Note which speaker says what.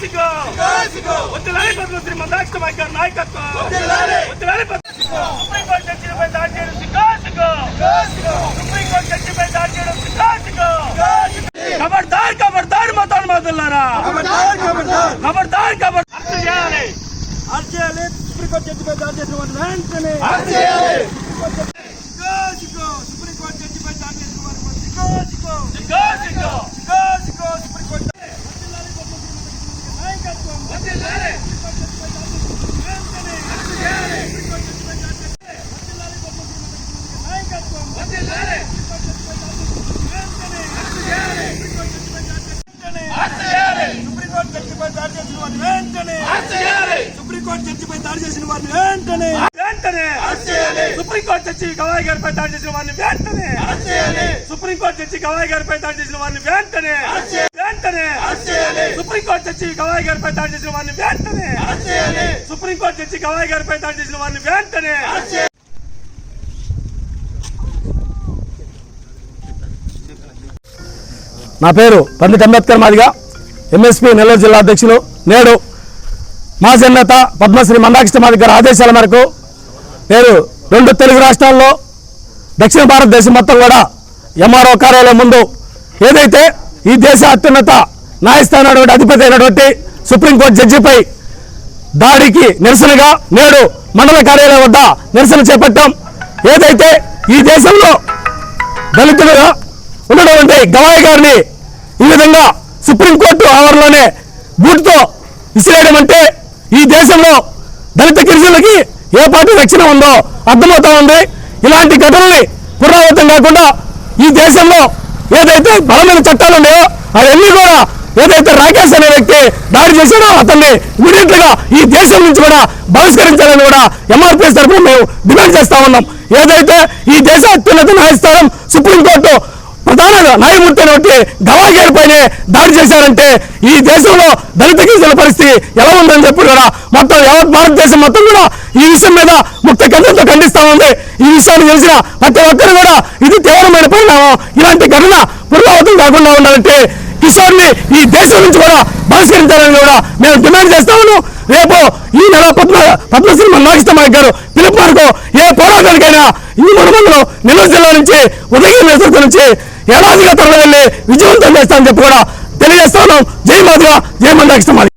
Speaker 1: సిగ్గో సిగ్గో వద్దులాలి పద్మశ్రీ మందాక్ష గారి నాయకత్వం. వద్దులాలి పద్మశ్రీ. సుప్రీంకోర్టు జడ్జిలపై దాడి చేయడం సిగ్గో సిగ్గో సుప్రీంకోర్టు జడ్జిపై దాడి చేయడం సిగ్గో సిగ్గో ఖబర్దార్ ఖబర్దార్ మతాన్ మదులారా ఖబర్దార్ ఖబర్ అర్థం చేయాలి.
Speaker 2: అర్జేయాలి సుప్రీంకోర్టు జడ్జిపై దాడి చేసిన వారిని వెంటనే సిగ్గో, సిగ్గో, సుప్రీంకోర్టు జడ్జిపై దాడి చేసిన వారిని సిగ్గో, సిగ్గో,
Speaker 1: సిగ్గో సిగ్గో
Speaker 2: సిగ్గో, సిగ్గో, సుప్రీంకోర్టు నాయకత్వం
Speaker 1: వద్దులాలి
Speaker 2: నాయకత్వం
Speaker 1: వద్దులాలి అర్థం చేయాలి
Speaker 2: సుప్రీంకోర్టు జడ్జిపై దాడి చేసిన వారిని వెంటనే వెంటనే
Speaker 1: సుప్రీంకోర్టు జడ్జి గవాయి గారిపై దాడి చేసిన వారిని వెంటనే సుప్రీంకోర్టు జడ్జి గవాయి గారిపై దాడి చేసిన వారిని వెంటనే వెంటనే సుప్రీంకోర్టు జడ్జి గవాయి గారిపై దాడి చేసిన వారిని వెంటనే సుప్రీంకోర్టు జడ్జి గవాయి గారిపై దాడి చేసిన వారిని వెంటనే
Speaker 3: నా పేరు పండిట్ అంబేద్కర్ మాదిగా ఎంఎస్పీ నెల్లూరు జిల్లా అధ్యక్షులు. నేడు మాజీ నేత పద్మశ్రీ మందాకృష్ణ మాదిగ గారి ఆదేశాల మేరకు నేను రెండు తెలుగు రాష్ట్రాల్లో దక్షిణ భారతదేశం మొత్తం కూడా ఎంఆర్ఓ కార్యాలయం ముందు ఏదైతే ఈ దేశ అత్యున్నత న్యాయస్థానం అధిపతి అయినటువంటి సుప్రీంకోర్టు జడ్జిపై దాడికి నిరసనగా నేడు మండల కార్యాలయం వద్ద నిరసన చేపట్టాం. ఏదైతే ఈ దేశంలో దళితులుగా ఉన్నటువంటి గవాయి గారిని ఈ విధంగా సుప్రీంకోర్టు ఆవరణలోనే బూట్తో విసిరేయడం అంటే ఈ దేశంలో దళిత గిరిజనులకి ఏ పార్టీ రక్షణ ఉందో అర్థమవుతా ఉంది. ఇలాంటి ఘటనల్ని పునరావృతం కాకుండా ఈ దేశంలో ఏదైతే బలమైన చట్టాలు ఉన్నాయో అవన్నీ కూడా ఏదైతే రాకేష్ అనే వ్యక్తి దాడి చేశాడో అతన్ని ఇమీడియట్గా ఈ దేశం నుంచి కూడా బహిష్కరించాలని కూడా ఎంఆర్పీఎస్ తరఫున మేము డిమాండ్ చేస్తా ఉన్నాం. ఏదైతే ఈ దేశ అత్యున్నత న్యాయస్థానం సుప్రీంకోర్టు ప్రధాన న్యాయమూర్తి అయినటువంటి గవాయి గారి పైనే దాడి చేశారంటే ఈ దేశంలో దళిత గిరిజన పరిస్థితి ఎలా ఉందని చెప్పి కూడా మొత్తం యావత్ భారతదేశం మొత్తం కూడా ఈ విషయం మీద ముక్త కంటంతో ఖండిస్తా ఉంది. ఈ విషయాన్ని తెలిసిన ప్రతి ఒక్కరు కూడా ఇది తీవ్రమైన పరిణామం. ఇలాంటి ఘటన పునరావృతం కాకుండా ఉండాలంటే కిషోర్ని ఈ దేశం నుంచి కూడా బహిష్కరించాలని కూడా మేము డిమాండ్ చేస్తాము రేపు ఈ నెల పద్మ పద్మశ్రీ మన గారు పిలుపు ఏ పోరాటానికైనా ఈ మనమంలో నెల్లూరు జిల్లా నుంచి ఉదయం నియోజకవర్గం నుంచి ఏడాదిగా తరలి వెళ్ళి విజయవంతం చేస్తామని చెప్పి కూడా తెలియజేస్తా ఉన్నాం. జై మాధవ జై మందాకృష్ణ